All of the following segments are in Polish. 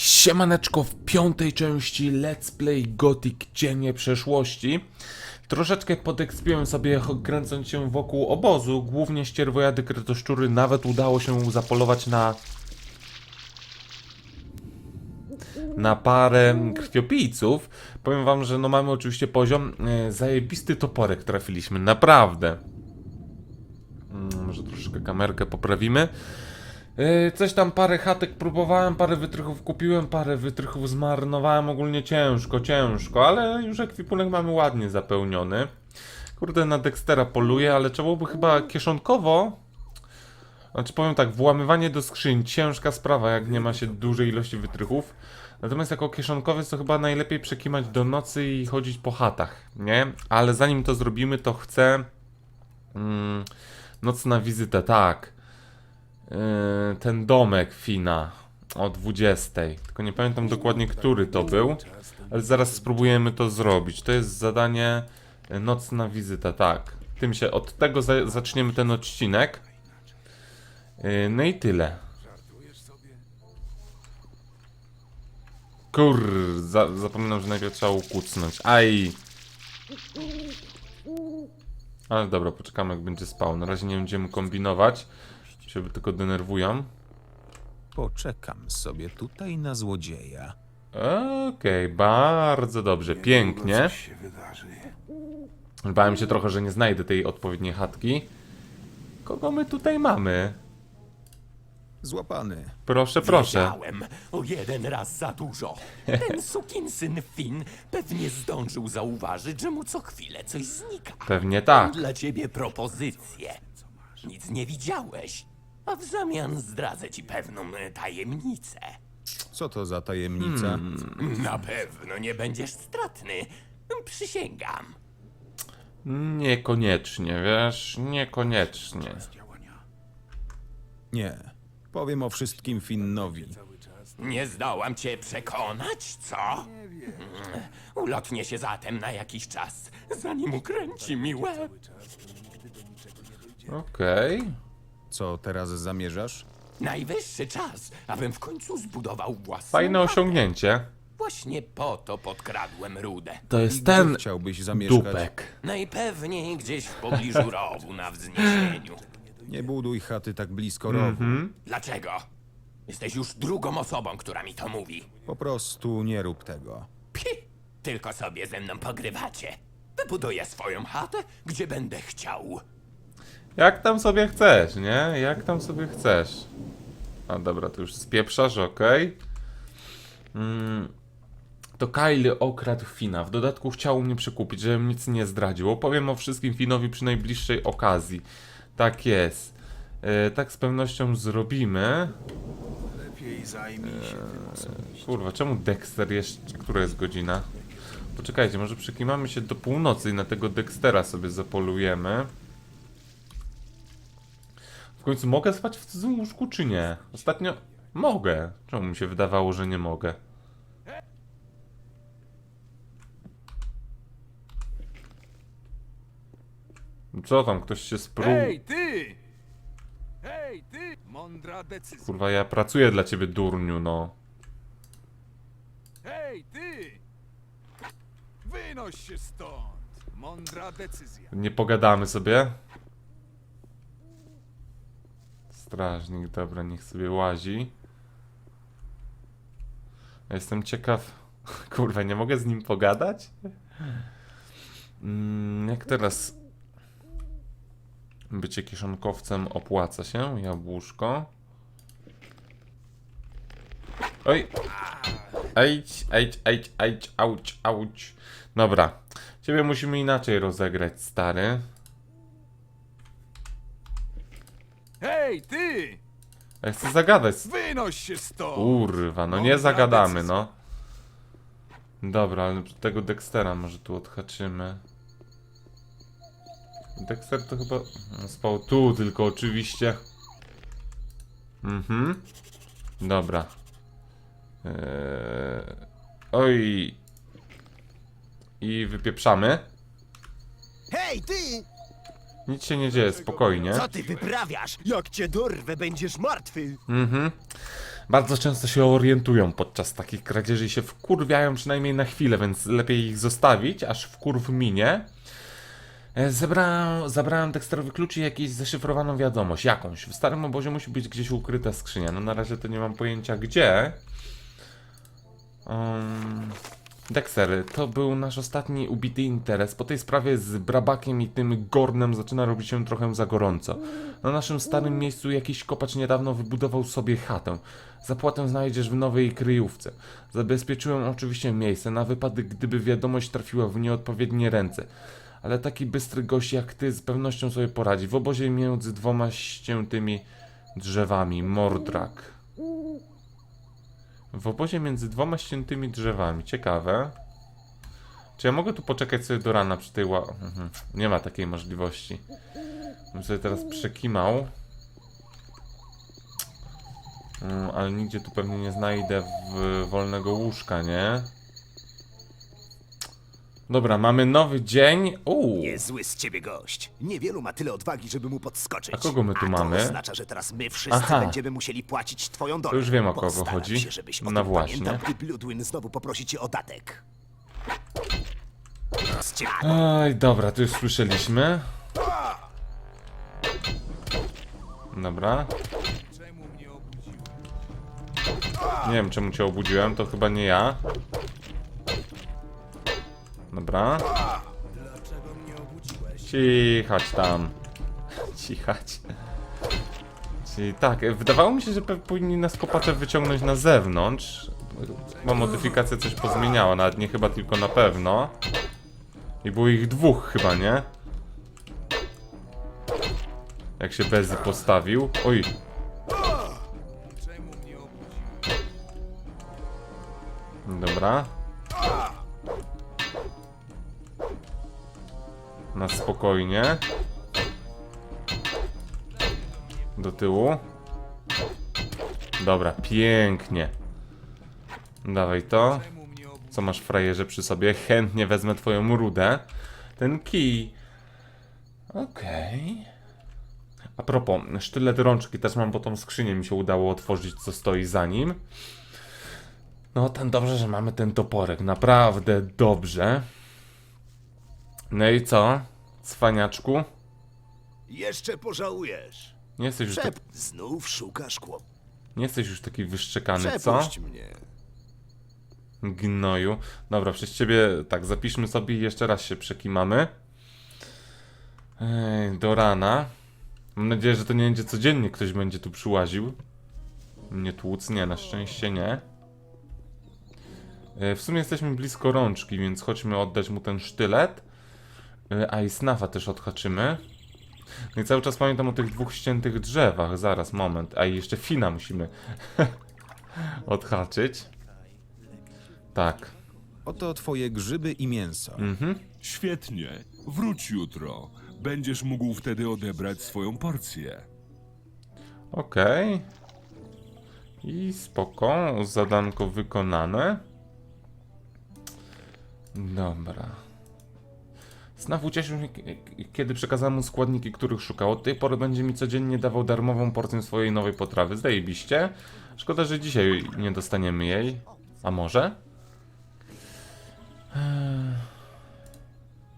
Siemaneczko w piątej części Let's Play Gothic Cienie Przeszłości. Troszeczkę podekspiłem sobie kręcąc się wokół obozu, głównie ścierwojady, kretoszczury, nawet udało się zapolować na na parę krwiopijców. Powiem wam, że no mamy oczywiście poziom e, zajebisty toporek trafiliśmy, naprawdę. Mm, może troszeczkę kamerkę poprawimy. Yy, Coś tam parę chatek próbowałem, parę wytrychów kupiłem, parę wytrychów zmarnowałem, ogólnie ciężko, ciężko, ale już ekwipunek mamy ładnie zapełniony. Kurde, na Dextera poluję, ale trzeba by chyba kieszonkowo... Znaczy powiem tak, włamywanie do skrzyń, ciężka sprawa, jak nie ma się dużej ilości wytrychów. Natomiast jako kieszonkowiec to chyba najlepiej przekimać do nocy i chodzić po chatach, nie? Ale zanim to zrobimy, to chcę... Mm, nocna wizyta, tak. Yy, ten domek Fina o 20. Tylko nie pamiętam dokładnie, który to był, ale zaraz spróbujemy to zrobić. To jest zadanie yy, nocna wizyta, tak. Tym się od tego za zaczniemy ten odcinek. Yy, no i tyle. Kur, za zapominam, że najpierw trzeba ukucnąć. Aj! Ale dobra, poczekamy jak będzie spał. Na razie nie będziemy kombinować. Się tylko denerwują. Poczekam sobie tutaj na złodzieja. Okej, bardzo dobrze, pięknie. Coś się wydarzy. Bałem się trochę, że nie znajdę tej odpowiedniej chatki. Kogo my tutaj mamy? Złapany. Proszę, proszę. Wiedziałem, o jeden raz za dużo. Ten sukinsyn Finn pewnie zdążył zauważyć, że mu co chwilę coś znika. Pewnie Mam tak. dla ciebie propozycję. Nic nie widziałeś, a w zamian zdradzę ci pewną e, tajemnicę. Co to za tajemnica? Na pewno nie będziesz stratny. Przysięgam. Niekoniecznie, wiesz? Niekoniecznie. Nie. Powiem o wszystkim Finnowi. Nie zdołam cię przekonać, co? Mm, Ulotnie się zatem na jakiś czas, zanim ukręci mi łeb. Okej. Co teraz zamierzasz? Najwyższy czas, abym w końcu zbudował własną Fajne chatę. osiągnięcie. Właśnie po to podkradłem rudę. To I jest gdzie ten chciałbyś zamieszkać? dupek. Najpewniej gdzieś w pobliżu rowu na wzniesieniu. Nie buduj chaty tak blisko rowu. Dlaczego? Jesteś już drugą osobą, która mi to mówi. Po prostu nie rób tego. Pi! Tylko sobie ze mną pogrywacie. Wybuduję swoją chatę, gdzie będę chciał. Jak tam sobie chcesz, nie? Jak tam sobie chcesz. A dobra, to już spieprzasz, okej. Mm, to Kyle okradł Fina. W dodatku chciał mnie przekupić, żebym nic nie zdradził. Opowiem o wszystkim Finowi przy najbliższej okazji. Tak jest. E, tak z pewnością zrobimy. Lepiej zajmij się tym osobiście. Kurwa, czemu Dexter jeszcze... Która jest godzina? Poczekajcie, może przekimamy się do północy i na tego Dextera sobie zapolujemy. W końcu mogę spać w cudzym łóżku, czy nie? Ostatnio mogę. Czemu mi się wydawało, że nie mogę? Co tam, ktoś się sprół... Hej, ty! Hej, ty! Mądra decyzja. Kurwa, ja pracuję dla ciebie, durniu, no. Hej, ty! Wynoś się stąd! Mądra decyzja. Nie pogadamy sobie? Strażnik, dobra, niech sobie łazi. Jestem ciekaw. Kurwa, nie mogę z nim pogadać? Mm, jak teraz bycie kieszonkowcem opłaca się? Jabłuszko. Oj! Ejdź, ejdź, ejdź, ejdź, auć, auć. Dobra. Ciebie musimy inaczej rozegrać, stary. Hej, ty! Ja chcę zagadać. Wynoś się stąd! Kurwa, no nie Mądra zagadamy, no. Dobra, ale tego Dextera może tu odhaczymy. Dexter to chyba no, spał tu, tylko oczywiście. Mhm. Dobra. Eee... Oj. I wypieprzamy. Hej, ty! Nic się nie dzieje, spokojnie. Co ty wyprawiasz? Jak cię dorwę, będziesz martwy! Mhm. bardzo często się orientują podczas takich kradzieży i się wkurwiają przynajmniej na chwilę, więc lepiej ich zostawić, aż wkurw minie. E, Zebrałem, zabrałem teksterowy klucz i jakąś zaszyfrowaną wiadomość, jakąś. W starym obozie musi być gdzieś ukryta skrzynia. No na razie to nie mam pojęcia gdzie. Um, Dexter, to był nasz ostatni ubity interes. Po tej sprawie z Brabakiem i tym Gornem zaczyna robić się trochę za gorąco. Na naszym starym miejscu jakiś kopacz niedawno wybudował sobie chatę. Zapłatę znajdziesz w nowej kryjówce. Zabezpieczyłem oczywiście miejsce na wypadek, gdyby wiadomość trafiła w nieodpowiednie ręce. Ale taki bystry gość jak ty z pewnością sobie poradzi. W obozie między dwoma ściętymi drzewami. Mordrak. W obozie między dwoma ściętymi drzewami. Ciekawe. Czy ja mogę tu poczekać sobie do rana przy tej ła... Mhm. Nie ma takiej możliwości. Bym sobie teraz przekimał. Mm, ale nigdzie tu pewnie nie znajdę wolnego łóżka, nie? Dobra, mamy nowy dzień. Uuu. Niezły z ciebie gość. Niewielu ma tyle odwagi, żeby mu podskoczyć. A kogo my tu A mamy? to oznacza, że teraz my wszyscy Aha. będziemy musieli płacić twoją dolę. To już wiem, o kogo Postaram chodzi. się, żebyś o No tym właśnie. pamiętał, gdy Bloodwin znowu poprosi cię o datek. Z ciebie. Oj, dobra, to już słyszeliśmy. Dobra. Nie wiem, czemu cię obudziłem, to chyba nie ja. Dobra. Cichać tam. Cichać. Tak, wydawało mi się, że powinni nas kopacze wyciągnąć na zewnątrz. Bo modyfikacja coś pozmieniała, nawet nie chyba tylko na pewno. I było ich dwóch chyba, nie? Jak się Bezy postawił. Oj. Dobra. Na spokojnie. Do tyłu. Dobra, pięknie. Dawaj to. Co masz frajerze przy sobie? Chętnie wezmę twoją rudę. Ten kij. Okej. A propos, sztylet rączki też mam, bo tą skrzynię mi się udało otworzyć, co stoi za nim. No, ten dobrze, że mamy ten toporek. Naprawdę dobrze. No i co? Cwaniaczku? Jeszcze pożałujesz. Nie jesteś już, tak, Przep... Znów szukasz kłop. nie jesteś już taki wyszczekany, co? Przepuść mnie. Gnoju. Dobra, przez ciebie tak, zapiszmy sobie i jeszcze raz się przekimamy. Ej, do rana. Mam nadzieję, że to nie będzie codziennie ktoś będzie tu przyłaził. Mnie tłuc? Nie, na szczęście nie. E, W sumie jesteśmy blisko rączki, więc chodźmy oddać mu ten sztylet. E, A i snafa też odhaczymy. No i cały czas pamiętam o tych dwóch ściętych drzewach. Zaraz, moment. A i jeszcze Fina musimy odhaczyć. Tak. Oto twoje grzyby i mięso. Mhm. Świetnie. Wróć jutro. Będziesz mógł wtedy odebrać swoją porcję. Okej. I spoko, zadanko wykonane. Dobra. Snaf ucieszył się, kiedy przekazałem mu składniki, których szukał. Od tej pory będzie mi codziennie dawał darmową porcję swojej nowej potrawy. Zajebiście. Szkoda, że dzisiaj nie dostaniemy jej. A może?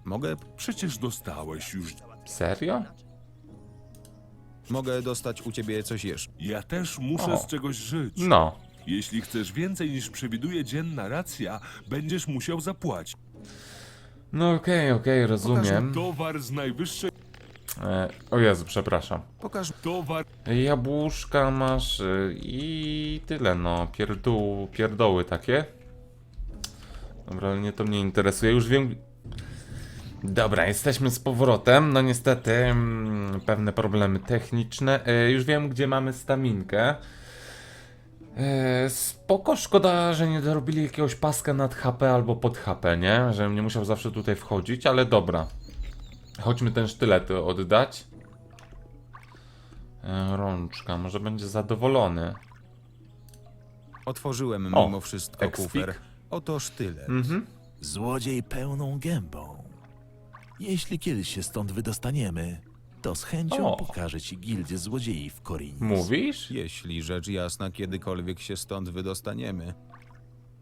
Mogę, Przecież dostałeś już. Serio? mogę dostać u ciebie coś jeszcze. Ja też muszę O. z czegoś żyć. No. Jeśli chcesz więcej niż przewiduje dzienna racja, będziesz musiał zapłacić. No okej, okej, rozumiem. Towar z najwyższej. E, o Jezu, przepraszam. Pokaż, Towar. Jabłuszka masz y, i tyle, no. Pierdół, pierdoły takie. Dobra, ale nie to mnie interesuje. Już wiem. Dobra, jesteśmy z powrotem. No niestety, mm, pewne problemy techniczne. E, już wiem, gdzie mamy staminkę. E, spoko, szkoda, że nie dorobili jakiegoś paska nad HP albo pod HP, nie? Żebym nie musiał zawsze tutaj wchodzić, ale dobra. Chodźmy ten sztylet oddać. E, Rączka, może będzie zadowolony. otworzyłem O, mimo wszystko ekspik. kufer. Oto sztylet. Mhm. Złodziej pełną gębą. Jeśli kiedyś się stąd wydostaniemy, to z chęcią O. pokażę ci gildię złodziei w Korinis. Mówisz? Jeśli rzecz jasna, kiedykolwiek się stąd wydostaniemy.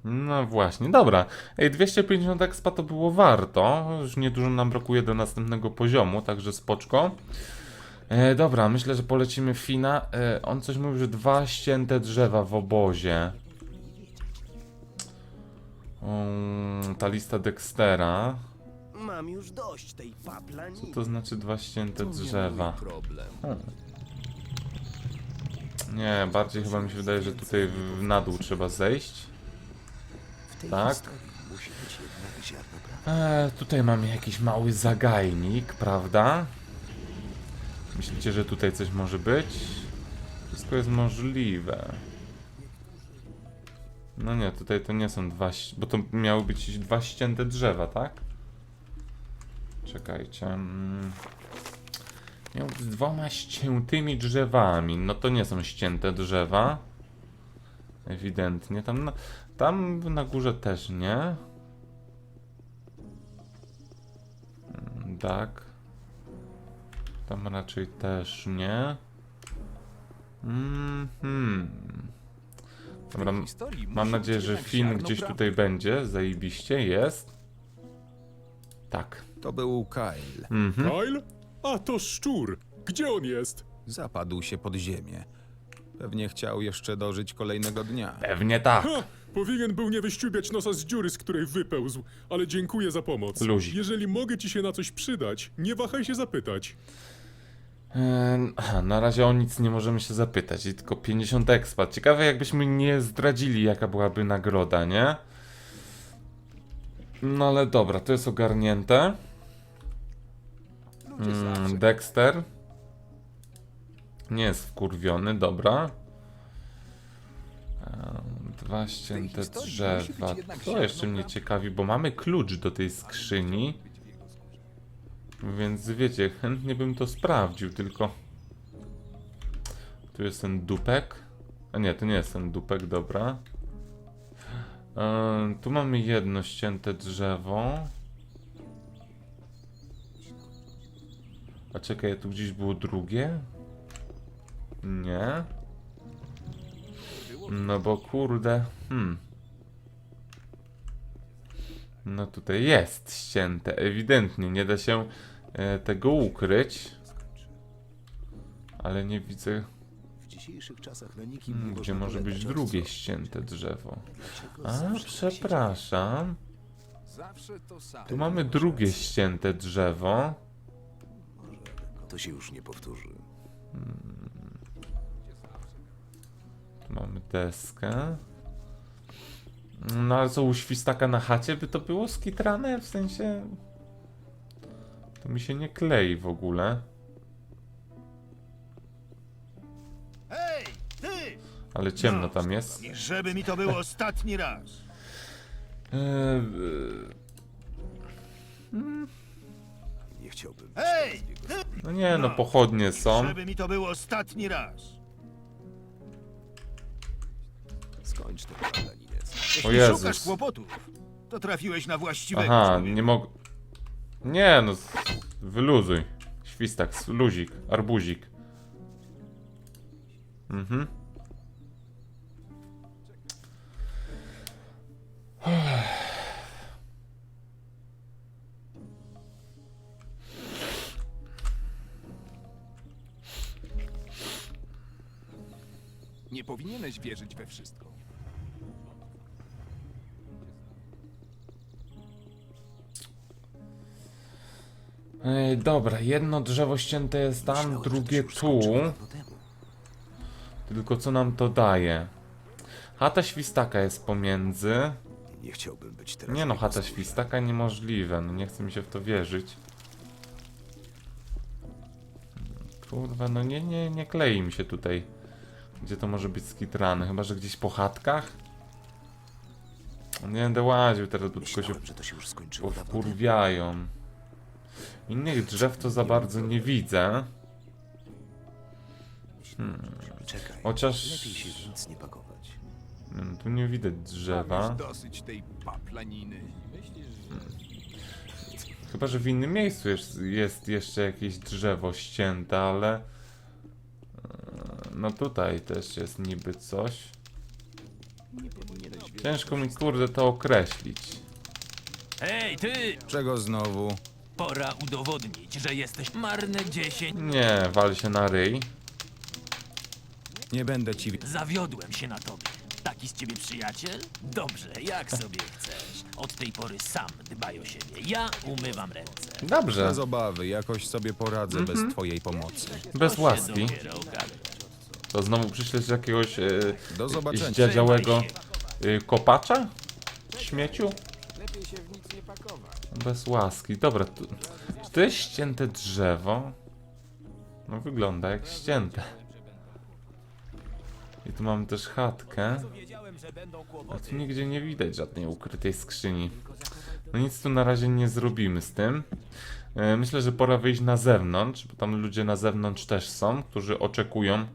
No właśnie, dobra. Ej, 250 expa to było warto. Już niedużo nam brakuje do następnego poziomu, także spoczko. E, dobra, myślę, że polecimy Fina. E, on coś mówił, że dwa ścięte drzewa w obozie. Um, ta lista Dextera. Mam już dość tej Co paplaniny. to znaczy dwa ścięte drzewa? Problem. Nie, bardziej chyba mi się wydaje, że tutaj w, na dół trzeba zejść. Tak. historii musi być jednak ziarno prawdy. E, tutaj mamy jakiś mały zagajnik, prawda? Myślicie, że tutaj coś może być? Wszystko jest możliwe. No nie, tutaj to nie są dwa, bo to miały być dwa ścięte drzewa, tak? Czekajcie. mm. Miał być z dwoma ściętymi drzewami. No to nie są ścięte drzewa. Ewidentnie. Tam na, tam na górze też nie. Mm, Tak. Tam raczej też nie. Mhm. Dobra, mam nadzieję, że Finn gdzieś tutaj będzie. Zajebiście jest. Tak. To był Kyle. Mhm. Kyle? A to szczur. Gdzie on jest? Zapadł się pod ziemię. Pewnie chciał jeszcze dożyć kolejnego dnia. Pewnie tak. Ha! Powinien był nie wyściubiać nosa z dziury, z której wypełzł, ale dziękuję za pomoc. Luzik. Jeżeli mogę ci się na coś przydać, nie wahaj się zapytać. Aha, na razie o nic nie możemy się zapytać, i tylko 50 expa. Ciekawe jakbyśmy nie zdradzili jaka byłaby nagroda, nie? No ale dobra, to jest ogarnięte. Mm, Dexter. Nie jest wkurwiony, dobra. Ehm, Dwa ścięte drzewa. To jeszcze mnie ciekawi, bo mamy klucz do tej skrzyni. Więc wiecie, chętnie bym to sprawdził, tylko... Tu jest ten dupek. A nie, to nie jest ten dupek, dobra. Ehm, tu mamy jedno ścięte drzewo. A czekaj, tu gdzieś było drugie? Nie. No bo kurde, hmm. No tutaj jest ścięte, ewidentnie, nie da się e, tego ukryć. Ale nie widzę, hmm, gdzie może być drugie ścięte drzewo. A, przepraszam. Tu mamy drugie ścięte drzewo. To się już nie powtórzy. Tu mamy deskę. No ale co u świstaka na chacie by to było skitrane? W sensie... To mi się nie klei w ogóle. Hej, ty! Ale ciemno tam jest. I żeby mi to był ostatni raz. Eee, Nie chciałbym. Hej, ty! No nie no, pochodnie są. Żeby mi to był ostatni raz. Skończ tę paplaninę. Jeśli Jezus. szukasz kłopotów, to trafiłeś na właściwego Aha, człowieka. nie mogę... Nie no, s- wyluzuj. Świstak, s- luzik, arbuzik. Mhm. Powinieneś wierzyć we wszystko. Ej, dobra, jedno drzewo ścięte jest tam, Myślałem, że to drugie się już tu. skończyło dawno temu. Tylko co nam to daje? Chata świstaka jest pomiędzy. Nie chciałbym być teraz. Nie no, jego chata świstaka niemożliwe. No nie chce mi się w to wierzyć. Kurwa, no nie, nie, nie klei mi się tutaj. Gdzie to może być skitrane? Chyba, że gdzieś po chatkach? Nie będę łaził teraz, bo tylko się że to się już skończyło. Innych drzew to za bardzo nie widzę. Czekaj. Chociaż- Lepiej się w nic nie pakować. No, tu nie widać drzewa. już dosyć tej paplaniny. Chyba, że w innym miejscu jest, jest jeszcze jakieś drzewo ścięte, ale... No tutaj też jest niby coś. Ciężko mi kurde to określić. Hej, ty! Czego znowu? Pora udowodnić, że jesteś marne 10. Nie, wal się na ryj. Nie będę ci... Zawiodłem się na tobie. Taki z ciebie przyjaciel? Dobrze, jak sobie chcesz. Od tej pory sam dbaj o siebie. Ja umywam ręce. Dobrze, Bez obawy, jakoś sobie poradzę bez twojej pomocy. bez To się łaski. dopiero okaże. To znowu przyślesz jakiegoś e, Do zobaczenia. zdziadziałego e, kopacza? Śmieciu? Bez łaski. Dobra, tu, czy to jest ścięte drzewo? No wygląda jak ścięte. I tu mamy też chatkę. A tu nigdzie nie widać żadnej ukrytej skrzyni. No nic tu na razie nie zrobimy z tym. E, Myślę, że pora wyjść na zewnątrz, bo tam ludzie na zewnątrz też są, którzy oczekują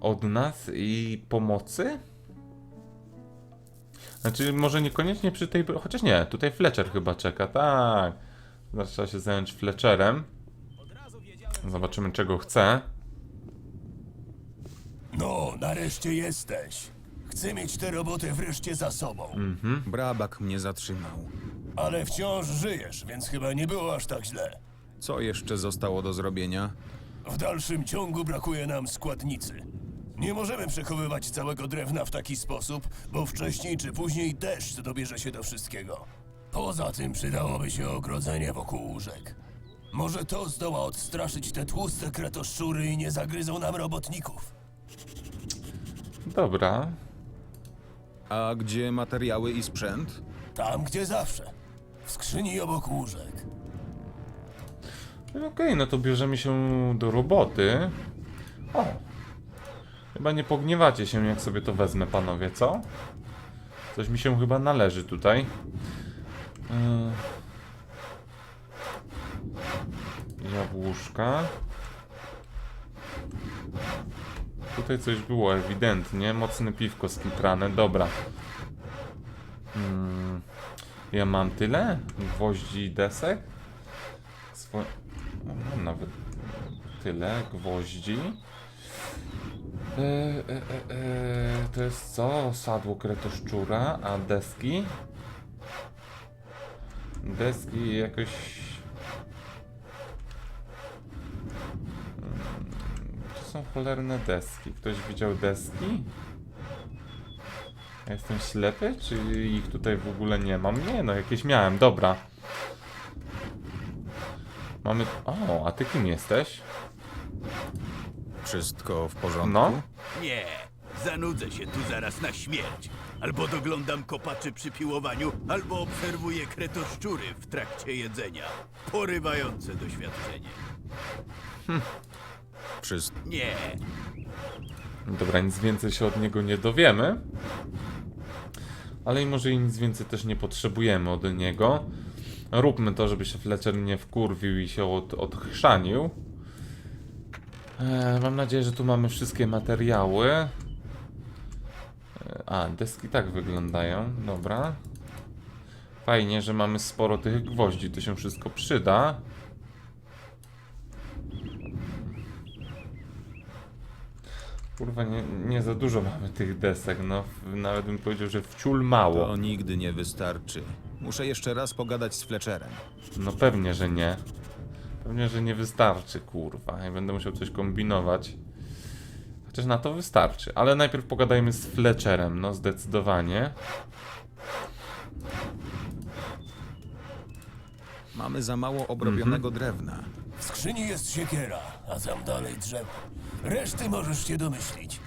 od nas i pomocy? Znaczy, może niekoniecznie przy tej. Chociaż nie, tutaj Fletcher chyba czeka, tak. Teraz trzeba się zająć Fletcherem. Zobaczymy, czego chce. No, nareszcie jesteś. Chcę mieć tę robotę wreszcie za sobą. Brabak mnie zatrzymał. Ale wciąż żyjesz, więc chyba nie było aż tak źle. Co jeszcze zostało do zrobienia? W dalszym ciągu brakuje nam składnicy. Nie możemy przechowywać całego drewna w taki sposób, bo wcześniej czy później deszcz dobierze się do wszystkiego. Poza tym przydałoby się ogrodzenie wokół łóżek. Może to zdoła odstraszyć te tłuste kretoszczury i nie zagryzą nam robotników. Dobra. A gdzie materiały i sprzęt? Tam, gdzie zawsze. W skrzyni obok łóżek. Okej, no to bierzemy się do roboty. O! Chyba nie pogniewacie się, jak sobie to wezmę, panowie, co? Coś mi się chyba należy tutaj. Yy. Jabłuszka. Tutaj coś było ewidentnie. Mocne piwko skitrane, dobra. Mm. Ja mam tyle? Gwoździ i desek? Swo... Mam nawet tyle gwoździ. E, e, e, e, to jest co? Sadło kretoszczura, a deski? Deski jakoś... Mm, To są cholerne deski. Ktoś widział deski? Ja jestem ślepy? Czy ich tutaj w ogóle nie mam? Nie, no jakieś miałem, dobra. Mamy... O, a ty kim jesteś? Wszystko w porządku? No. Nie, zanudzę się tu zaraz na śmierć. Albo doglądam kopaczy przy piłowaniu, albo obserwuję kretoszczury w trakcie jedzenia. Porywające doświadczenie. Wszystko. Nie, Dobra, nic więcej się od niego nie dowiemy. Ale i może i nic więcej też nie potrzebujemy od niego. Róbmy to, żeby się Fletcher nie wkurwił i się od, odchrzanił. E, mam nadzieję, że tu mamy wszystkie materiały. E, a, deski tak wyglądają, dobra. Fajnie, że mamy sporo tych gwoździ, to się wszystko przyda. Kurwa, nie, nie za dużo mamy tych desek, no. Nawet bym powiedział, że wciul mało. To nigdy nie wystarczy. Muszę jeszcze raz pogadać z Fletcherem. No pewnie, że nie. Pewnie, że nie wystarczy, kurwa. I będę musiał coś kombinować. Chociaż na to wystarczy. Ale najpierw pogadajmy z Fletcherem, no zdecydowanie. Mamy za mało obrobionego drewna. W skrzyni jest siekiera, a tam dalej drzewo. Reszty możesz się domyślić.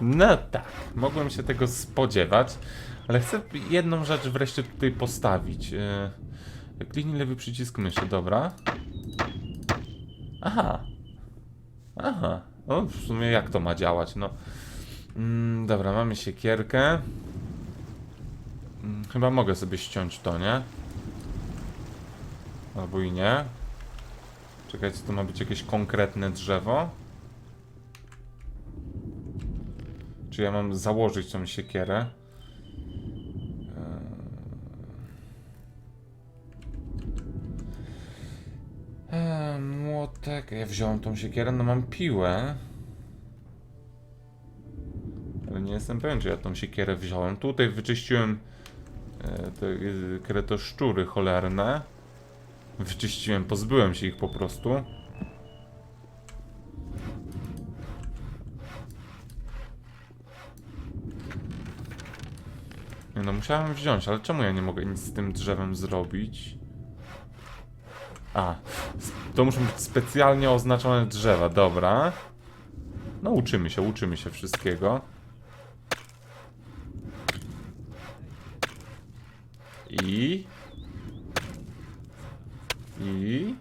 No tak, mogłem się tego spodziewać, ale chcę jedną rzecz wreszcie tutaj postawić. Yy, kliknij lewy przycisk myszy, dobra. Aha. Aha. O, w sumie jak to ma działać, no. Mm, dobra, mamy siekierkę. Mm, chyba mogę sobie ściąć to, nie? Albo i nie. Czekajcie, to ma być jakieś konkretne drzewo. Czy ja mam założyć tą siekierę? Młotek. Ja wziąłem tą siekierę, no mam piłę. Ale nie jestem pewien, czy ja tą siekierę wziąłem. Tutaj wyczyściłem e, te e, kretoszczury cholerne. Wyczyściłem, pozbyłem się ich po prostu. No, musiałem wziąć, ale czemu ja nie mogę nic z tym drzewem zrobić? A, to muszą być specjalnie oznaczone drzewa, dobra. No uczymy się, uczymy się wszystkiego. I... I...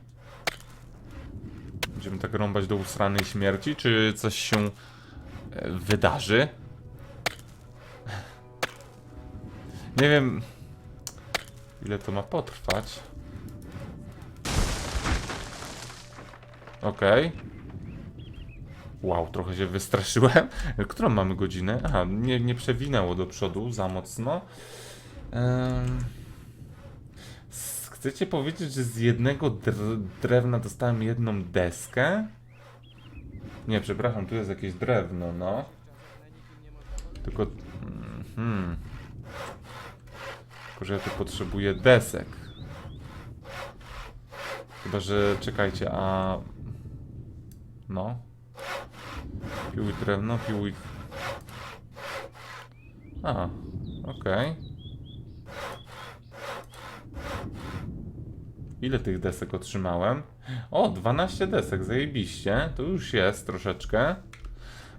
Będziemy tak rąbać do usranej śmierci, czy coś się e, wydarzy? Nie wiem, ile to ma potrwać. Okej. Wow, trochę się wystraszyłem. Którą mamy godzinę? Aha, nie, nie przewinęło do przodu za mocno. S- Chcecie powiedzieć, że z jednego dr- drewna dostałem jedną deskę? Nie, przepraszam, tu jest jakieś drewno, no. Tylko... Hmm. Tylko, że ja tu potrzebuję desek. Chyba, że czekajcie, a... No. Piłuj drewno, piłuj... A, okej. Ile tych desek otrzymałem? O, 12 desek, zajebiście. To już jest troszeczkę.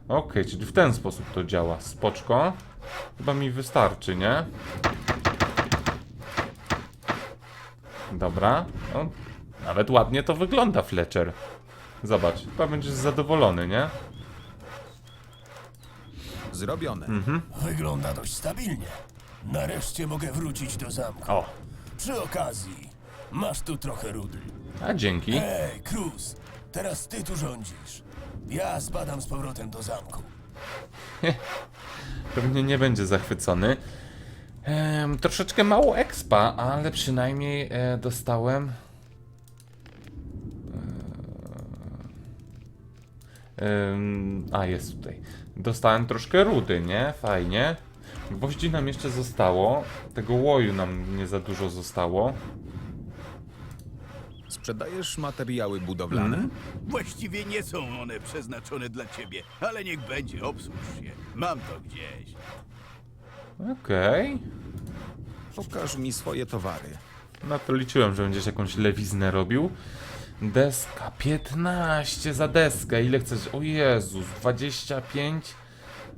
Okej, czyli w ten sposób to działa. Spoczko. Chyba mi wystarczy, nie? Dobra. O, nawet ładnie to wygląda, Fletcher. Zobacz, chyba będziesz zadowolony, nie? Zrobione. Wygląda dość stabilnie. Nareszcie mogę wrócić do zamku. O, Przy okazji, masz tu trochę rudy. a dzięki. Ej, Cruz, teraz ty tu rządzisz. Ja spadam z powrotem do zamku. Pewnie nie będzie zachwycony. Em, troszeczkę mało expa, ale przynajmniej e, dostałem. Em, a, jest tutaj. Dostałem troszkę rudy, nie? Fajnie. Gwoździ nam jeszcze zostało. Tego łoju nam nie za dużo zostało. Sprzedajesz materiały budowlane? Właściwie nie są one przeznaczone dla ciebie, ale niech będzie, obsłuż się. Mam to gdzieś. Okej. Pokaż mi swoje towary. Na to liczyłem, że będziesz jakąś lewiznę robił. Deska, 15 za deskę. Ile chcesz? O Jezus, 25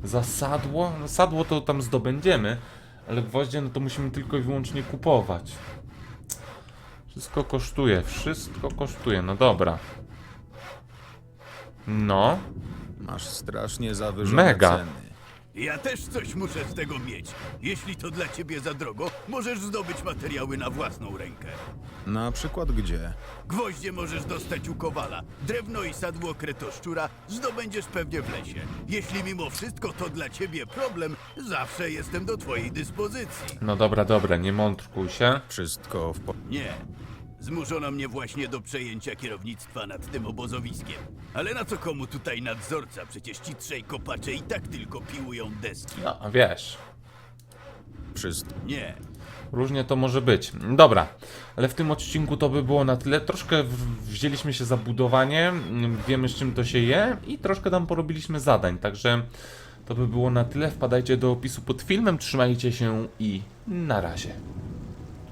za sadło? No sadło to tam zdobędziemy, ale gwoździe no to musimy tylko i wyłącznie kupować. Wszystko kosztuje, wszystko kosztuje, no dobra. No, Masz strasznie zawyżone Mega. ceny. Ja też coś muszę z tego mieć. Jeśli to dla ciebie za drogo, możesz zdobyć materiały na własną rękę. Na przykład gdzie? Gwoździe możesz dostać u kowala. Drewno i sadło kretoszczura zdobędziesz pewnie w lesie. Jeśli mimo wszystko to dla ciebie problem, zawsze jestem do twojej dyspozycji. no dobra, dobra, nie mądrkuj się. Wszystko w po... Nie. Zmuszono mnie właśnie do przejęcia kierownictwa nad tym obozowiskiem. Ale na co komu tutaj nadzorca? Przecież ci trzej kopacze i tak tylko piłują deski. No, wiesz, Wszystko. Nie. Różnie to może być. Dobra, ale w tym odcinku to by było na tyle. Troszkę w- wzięliśmy się za budowanie, mm, wiemy z czym to się je i troszkę tam porobiliśmy zadań, także to by było na tyle. Wpadajcie do opisu pod filmem, trzymajcie się i na razie.